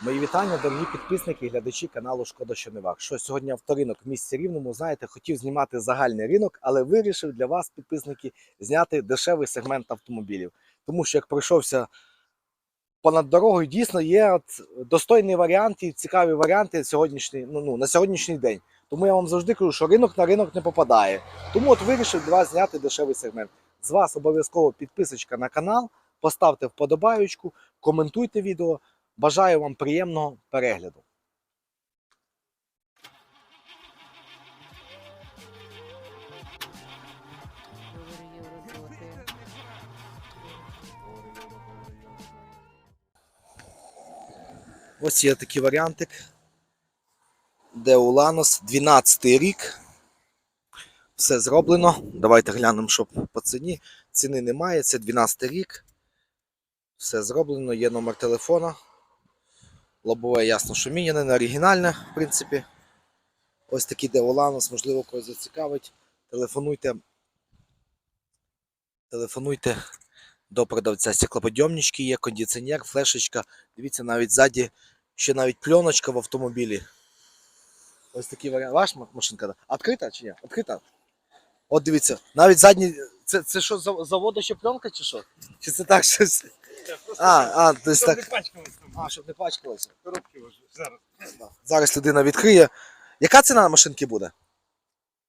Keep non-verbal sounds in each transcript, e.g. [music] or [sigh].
Мої вітання, дорогі підписники і глядачі каналу Шкода, що не вак. Що сьогодні авторинок в місті Рівному, знаєте, хотів знімати загальний ринок, але вирішив для вас, підписники, зняти дешевий сегмент автомобілів. Тому що як пройшовся понад дорогою, дійсно є от достойні варіанти, цікаві варіанти сьогоднішній, ну, ну, на сьогоднішній день. Тому я вам завжди кажу, що ринок на ринок не попадає. Тому от вирішив для вас зняти дешевий сегмент. З вас обов'язково підписочка на канал, поставте вподобаючку, коментуйте відео. Бажаю вам приємного перегляду. Ось є такий варіантик. Де Уланос, 12 рік. Все зроблено. Давайте глянемо, що по ціні. Ціни немає, це 12 рік. Все зроблено, є номер телефона. Лобове ясно, що міняне, не оригінальне, в принципі. Ось такий де Уланос, можливо, когось зацікавить. Телефонуйте. Телефонуйте до продавця. Стеклоподйомнички є, кондиціонер, флешечка. Дивіться, навіть ззаді ще навіть пленочка в автомобілі. Ось такий варіант. Ваша машинка? да? Відкрита чи ні? Відкрита. От дивіться, навіть задні. Це, це що, зав- заводу ще пленка чи що? Чи це так щось? А, а, Щоб так. не пачкалось. А, щоб не пачкалося. Коробки вже зараз. Зараз людина відкриє. Яка ціна машинки буде?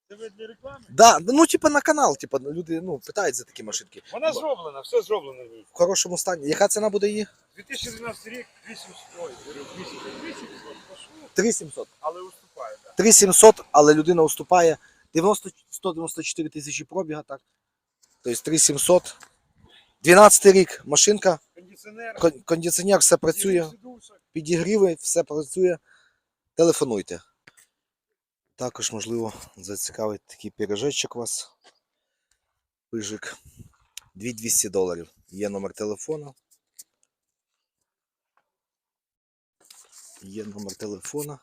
Це ви для реклами? Да, ну, типа на канал, типа, люди ну, питають за такі машинки. Вона зроблена, все зроблено. В хорошому стані. Яка ціна буде її? 2012 рік 800, ой, говорю, 800, 800, пошло, 3700. але уступає, так. 3700, але людина уступає 90, 194 тисячі пробіга, так? Тобто 3700. 12 рік, машинка, Кондиціонер, кондиціонер, все працює, підігріви, все працює. Телефонуйте. Також, можливо, зацікавить такий пірожечок вас. Пижик. 2200 доларів. Є номер телефона. Є номер телефона.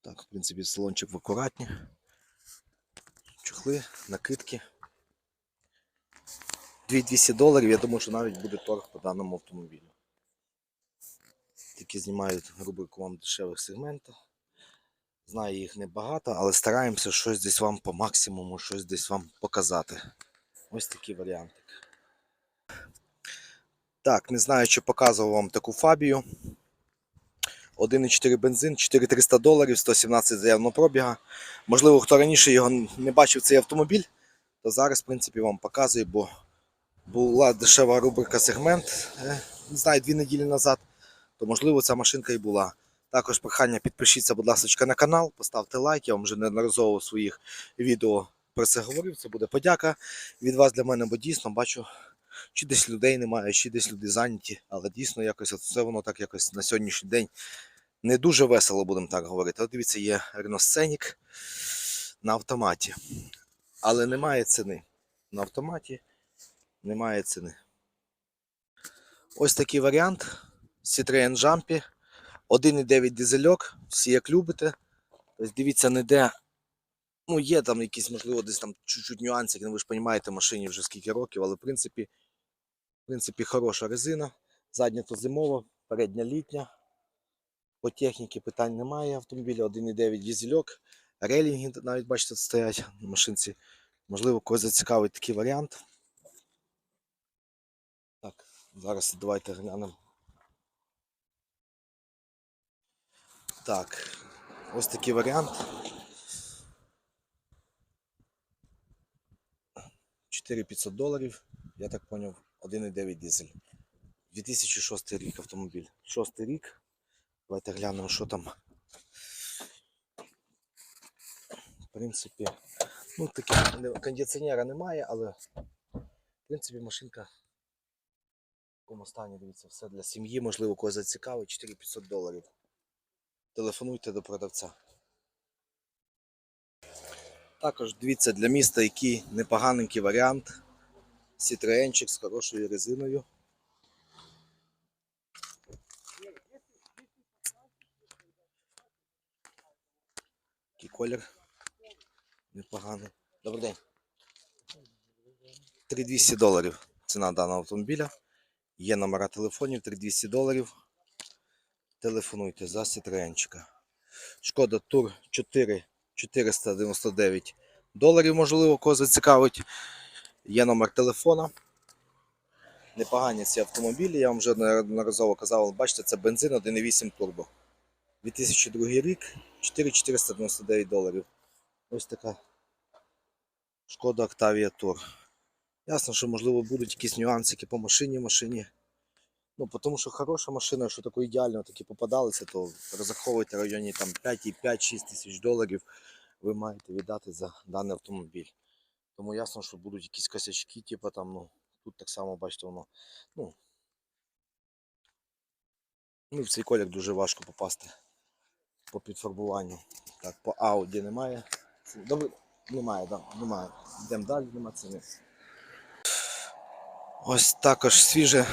Так, в принципі, салончик в акуратні. Чохли, накидки. 2200 доларів. Я думаю, що навіть буде торг по даному автомобілю. Тільки знімають рубрику вам дешевих сегментів. Знаю, їх небагато, але стараємося щось десь вам по максимуму, щось десь вам показати. Ось такий варіантик. Так, не знаю, чи показував вам таку фабію. 1,4 бензин, 4300 доларів, 117 заявного пробіга. Можливо, хто раніше його не бачив цей автомобіль, то зараз, в принципі, вам показую, бо була дешева рубрика сегмент, е, не знаю, дві неділі назад, то можливо ця машинка і була. Також прохання підпишіться, будь ласка, на канал, поставте лайк. Я вам вже неодноразово в своїх відео про це говорив. Це буде подяка від вас для мене, бо дійсно бачу, чи десь людей немає, чи десь люди зайняті, але дійсно якось все воно так якось на сьогоднішній день не дуже весело, будемо так говорити. От дивіться, є Scenic на автоматі, але немає ціни. На автоматі немає ціни. Ось такий варіант. Citroen Jumpy. 1,9 дизельок, всі як любите. Тобто дивіться, не де. Ну, є там якісь, можливо, десь там чуть-чуть нюансики, ну ви ж розумієте, машині вже скільки років, але в принципі, в принципі, хороша резина. Задня то зимова, передня літня. По техніці питань немає автомобіля, 1,9 дизельок. Релінги навіть бачите стоять на машинці. Можливо, когось зацікавить такий варіант. Зараз давайте глянемо. Так, ось такий варіант. 4500 доларів, я так поняв, 1,9 дизель. 2006 рік автомобіль. 6 рік. Давайте глянемо, що там. В принципі, ну такі не- кондиціонера немає, але в принципі машинка такому стані, дивіться, все для сім'ї, можливо, когось зацікавить, 4500 доларів телефонуйте до продавця. Також дивіться для міста, який непоганенький варіант. Citroenчик з хорошою резиною. Який колір. Непоганий. Добрий день. 3200 доларів ціна даного автомобіля. Є номера телефонів 3200 доларів. Телефонуйте за Сітренчика. Шкода Тур 4 499 доларів, можливо, кого зацікавить. Є номер телефона. Непогані ці автомобілі, я вам вже неодноразово казав, бачите, це бензин 1,8 турбо. 2002 рік, 4499 доларів. Ось така шкода Octavia Tour. Ясно, що можливо будуть якісь нюансики по машині, машині. Ну, тому що хороша машина, якщо таку ідеально такі попадалися, то розраховуйте в районі там 5,5-6 тисяч доларів ви маєте віддати за даний автомобіль. Тому ясно, що будуть якісь косячки, типу там, ну, тут так само, бачите, воно, ну, ну, в цей колір дуже важко попасти по підфарбуванню. Так, по Audi немає. Добре, немає, да, немає. Йдемо далі, немає ціни. Ось також свіже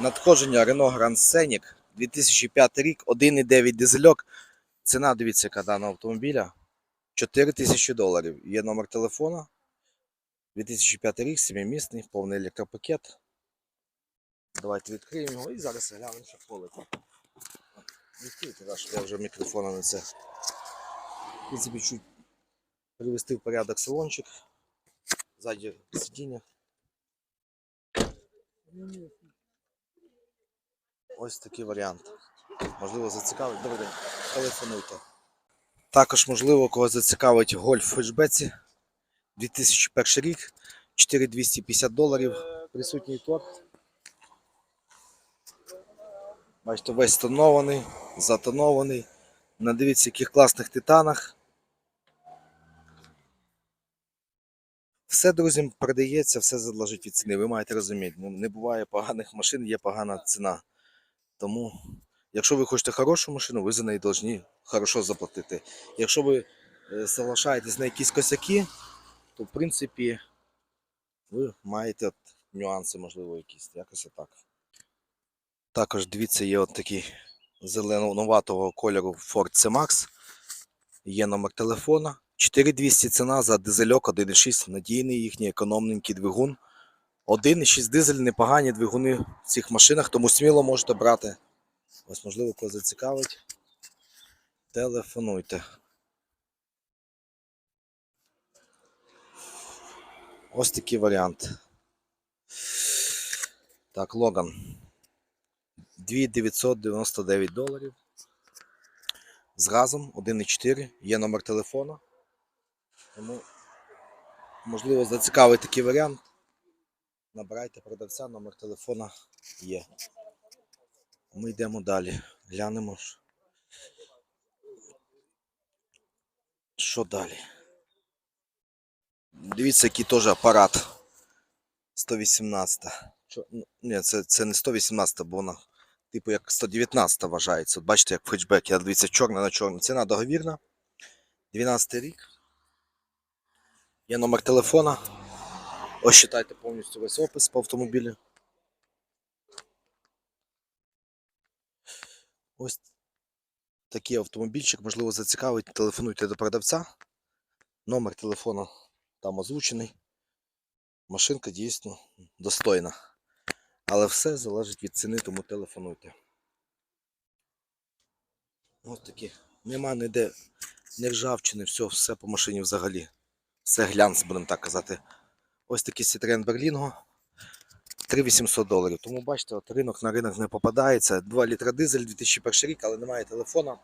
надходження Renault Grand Scenic 2005 рік, 1,9 дизельок. Ціна, дивіться, яка даного автомобіля 4 тисячі доларів. Є номер телефона. 2005 рік, 7-місний, повний електропакет. Давайте відкриємо його і зараз глянемо, що. Відкрийте, да, щоб я вже мікрофона на це. В принципі, чуть привести в порядок салончик. Ззаді сидіння. Ось такий варіант. Можливо, зацікавить. Добрий день. Телефонуйте. Також, можливо, кого зацікавить гольф в фетчбеці. 2001 рік, 4250 доларів. Присутній торт. Бачите, весь тонований, затонований. Надивіться, яких класних титанах. Все, друзі, продається, все залежить від ціни. Ви маєте розуміти, ну, не буває поганих машин, є погана ціна. Тому, якщо ви хочете хорошу машину, ви за неї повинні хорошо заплатити. Якщо ви е, соглашаєтесь на якісь косяки, то в принципі ви маєте от нюанси, можливо, якісь. Якось отак. Також дивіться, є от такий зеленуватого кольору Ford C-Max. Є номер телефона. 4200 ціна за дизельок 1.6, надійний їхній економненький двигун. 1.6 дизель, непогані двигуни в цих машинах, тому сміло можете брати. Ось, можливо, кого зацікавить. Телефонуйте. Ось такий варіант. Так, Логан. 2999 доларів. З газом 1,4. Є номер телефона. Тому, можливо, зацікавить такий варіант. Набирайте продавця, номер телефона є. Ми йдемо далі. Глянемо. Що далі? Дивіться, який теж апарат. 118. Чо- ну, Ні, це, це не 118, бо вона, типу, як 119 вважається. От бачите, як в а дивіться, чорна на чорну. Ціна договірна. 12 рік. Є номер телефона. Ось читайте повністю весь опис по автомобілю. Ось такий автомобільчик, можливо, зацікавить. Телефонуйте до продавця. Номер телефону там озвучений. Машинка дійсно достойна. Але все залежить від ціни, тому телефонуйте. Ось такі. Нема ніде не ржавчини, все, все по машині взагалі. Все глянц, будемо так казати. Ось такий Citroen Berlingo. 3800 доларів. Тому бачите, от ринок на ринок не попадається. 2 літра дизель 2001 рік, але немає телефона.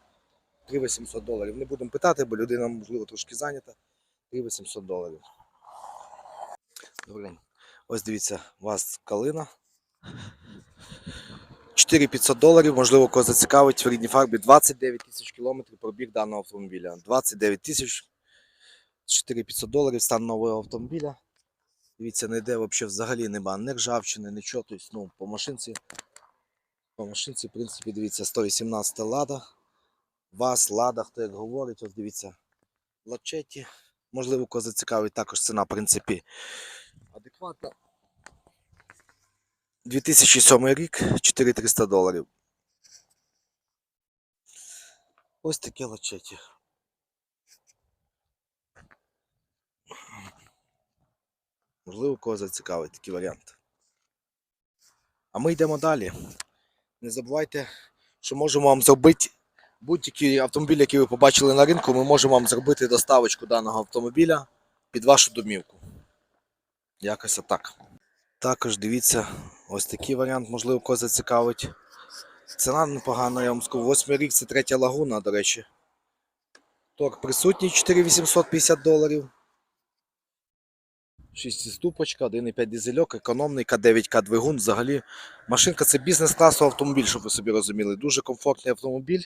3800 доларів. Не будемо питати, бо людина, можливо, трошки зайнята. 3800 доларів. Добрий день. Ось дивіться, у вас калина. 4500 доларів, можливо, кого зацікавить в рідній фарбі 29 тисяч кілометрів пробіг даного автомобіля. 29 тисяч 4500 доларів стан нового автомобіля. Дивіться, не йде взагалі, взагалі нема ні ржавчини, нічого. Тобто, ну, по машинці, по машинці, в принципі, дивіться, 118 лада. Вас, лада, хто як говорить, ось дивіться, лачеті. Можливо, кого зацікавить також ціна, в принципі, адекватна. 2007 рік, 4300 доларів. Ось таке лачеті. Можливо, кого зацікавить такий варіант. А ми йдемо далі. Не забувайте, що можемо вам зробити будь-який автомобіль, який ви побачили на ринку, ми можемо вам зробити доставочку даного автомобіля під вашу домівку. Якось отак. Також дивіться, ось такий варіант, можливо, когось зацікавить. Ціна непогана, я вам скажу. Восьмий рік це третя лагуна, до речі. Торг присутній 4850 доларів. 6-ступочка, 1,5 дизельок, економний К9К двигун. Взагалі, машинка це бізнес-класу автомобіль, щоб ви собі розуміли. Дуже комфортний автомобіль.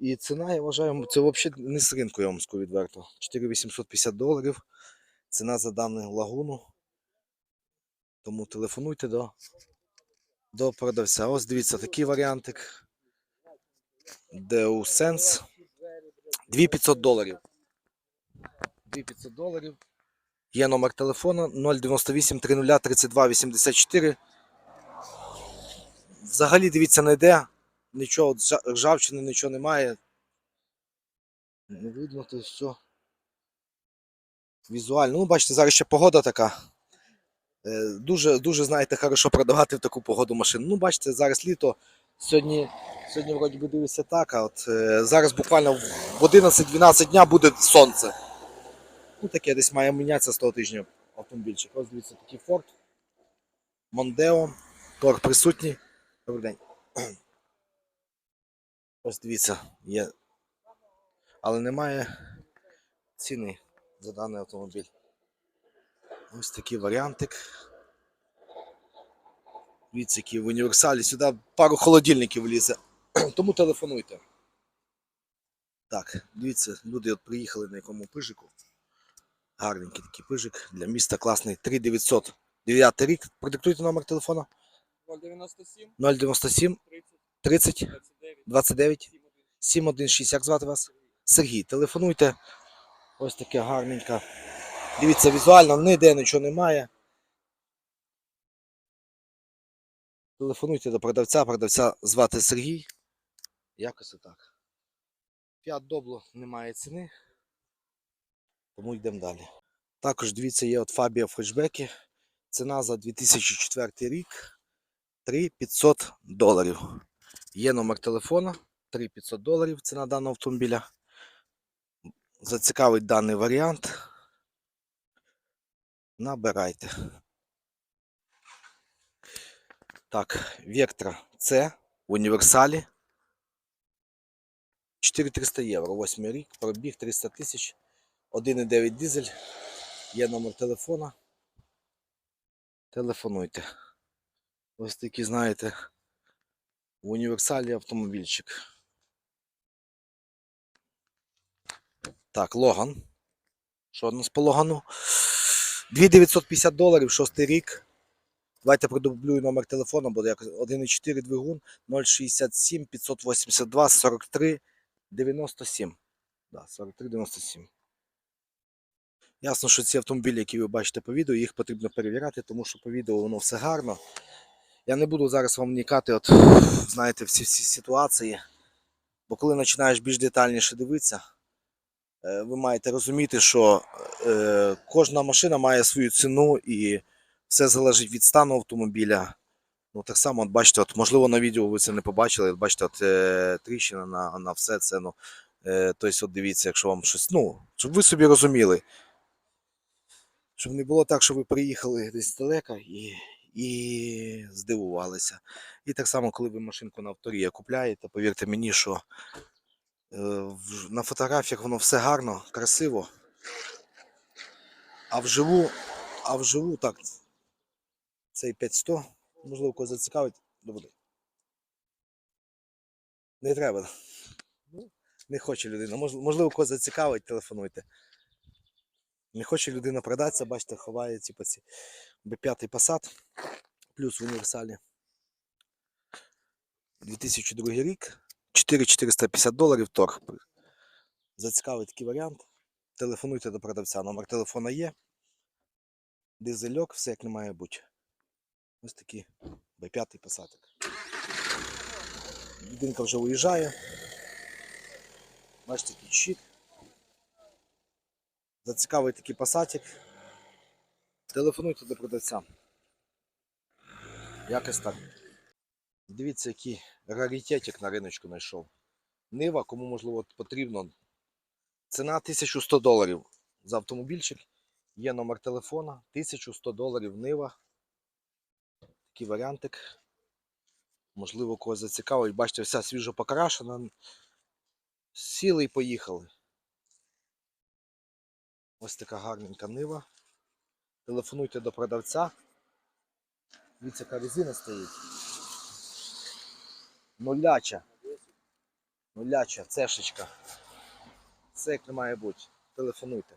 І ціна, я вважаю, це взагалі не з ринку, я вам скажу відверто. 4850 доларів. Ціна за дану лагуну. Тому телефонуйте до, до продавця. Ось дивіться, такий варіантик. Deus 2500 доларів. 2500 доларів. Є номер телефону 098 30 32 84. Взагалі, дивіться, не йде. Нічого, ржавчини, нічого немає. Не видно, то все. Візуально. Ну, бачите, зараз ще погода така. Е, Дуже, дуже, знаєте, хорошо продавати в таку погоду машину. Ну, бачите, зараз літо. Сьогодні, сьогодні вроді би дивишся так, а от е, зараз буквально в 11-12 дня буде сонце. Ну, таке десь має мінятися з того тижня автомобільчик. Ось дивіться, такий Ford. Mondeo. Торг присутній. Добрий день. [clears throat] Ось дивіться, є. Але немає ціни за даний автомобіль. Ось такий варіантик. Дивіться, який в універсалі. Сюди пару холодильників влізе. [clears throat] Тому телефонуйте. Так, дивіться, люди от приїхали на якому пижику. Гарненький такий пижик. Для міста класний 3900. 9 рік. Продиктуйте номер телефона 097 097 30 30 29 29 716. Як звати вас? Сергій. Телефонуйте. Ось таке гарненьке. Дивіться, візуально ніде нічого немає. Телефонуйте до продавця. Продавця звати Сергій. Якось отак. П'ят добло немає ціни. Тому йдемо далі. Також дивіться, є от Фабія в хетчбекі. Ціна за 2004 рік 3500 доларів. Є номер телефона 3500 доларів ціна даного автомобіля. Зацікавить даний варіант. Набирайте. Так, Вектра С в універсалі. 4300 євро. 8 рік, пробіг 300 тисяч. 1,9 дизель. Є номер телефона. Телефонуйте. Ось такі, знаєте, в універсалі автомобільчик. Так, Логан. Що у нас по Логану? 2950 доларів, шостий рік. Давайте продублюю номер телефону, буде як 1,4 двигун 067 582 43 97. Да, 43 97. Ясно, що ці автомобілі, які ви бачите по відео, їх потрібно перевіряти, тому що по відео воно все гарно. Я не буду зараз вам вникати, от, знаєте, всі всі ситуації. Бо коли починаєш більш детальніше дивитися, е, ви маєте розуміти, що е, кожна машина має свою ціну і все залежить від стану автомобіля. Ну, так само, от бачите, от, можливо, на відео ви це не побачили. От, бачите, от, е, тріщина на, на все це. Ну, тобто, от дивіться, якщо вам щось. Ну, щоб ви собі розуміли. Щоб не було так, що ви приїхали десь далеко і, і здивувалися. І так само, коли ви машинку на авторія купляєте, повірте мені, що е, на фотографіях воно все гарно, красиво. А вживу, а вживу так, цей 500, можливо, когось зацікавить, добре. Не треба. Ну, Не хоче людина. Можливо, когось зацікавить, телефонуйте. Не хоче людина продатися, бачите, ховає типу, ці B5 Passat, плюс в універсалі. 2002 рік, 4450 доларів торг. Зацікавий такий варіант. Телефонуйте до продавця. Номер телефона є. Дизельок, все як не має бути. Ось такий B5 Passat. Людинка вже уїжджає. Бачите, який щит. Зацікавий такий пасатик. Телефонуйте до продавця. Якось так. Дивіться, який раритетик на риночку знайшов. Нива, кому можливо потрібно. Ціна 1100 доларів за автомобільчик. Є номер телефона. 1100 доларів Нива. Такий варіантик. Можливо, когось зацікавить. Бачите, вся свіжо покрашена. Сіли і поїхали. Ось така гарненька нива. Телефонуйте до продавця. Дивіться, яка резина стоїть. Нуляча. Нуляча, цешечка. Все як не має бути. Телефонуйте.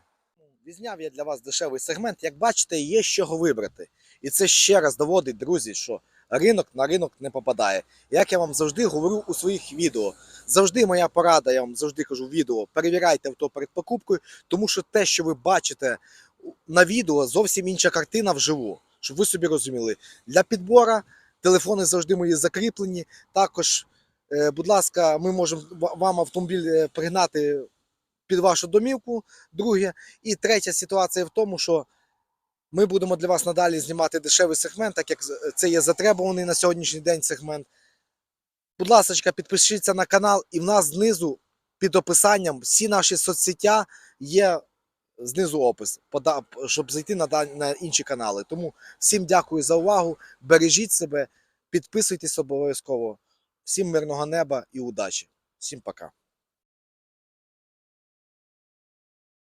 Візняв я для вас дешевий сегмент. Як бачите, є з чого вибрати. І це ще раз доводить, друзі, що ринок на ринок не попадає. Як я вам завжди говорю у своїх відео. Завжди моя порада, я вам завжди кажу відео. Перевіряйте авто перед покупкою, тому що те, що ви бачите на відео, зовсім інша картина вживу. Щоб ви собі розуміли. Для підбору телефони завжди мої закріплені. Також, е, будь ласка, ми можемо вам автомобіль е, пригнати під вашу домівку. Друге. І третя ситуація в тому, що ми будемо для вас надалі знімати дешевий сегмент, так як це є затребуваний на сьогоднішній день сегмент. Будь ласка, підпишіться на канал, і в нас знизу під описанням всі наші соцсеття є знизу опис, щоб зайти на інші канали. Тому всім дякую за увагу. Бережіть себе, підписуйтесь обов'язково. Всім мирного неба і удачі. Всім пока.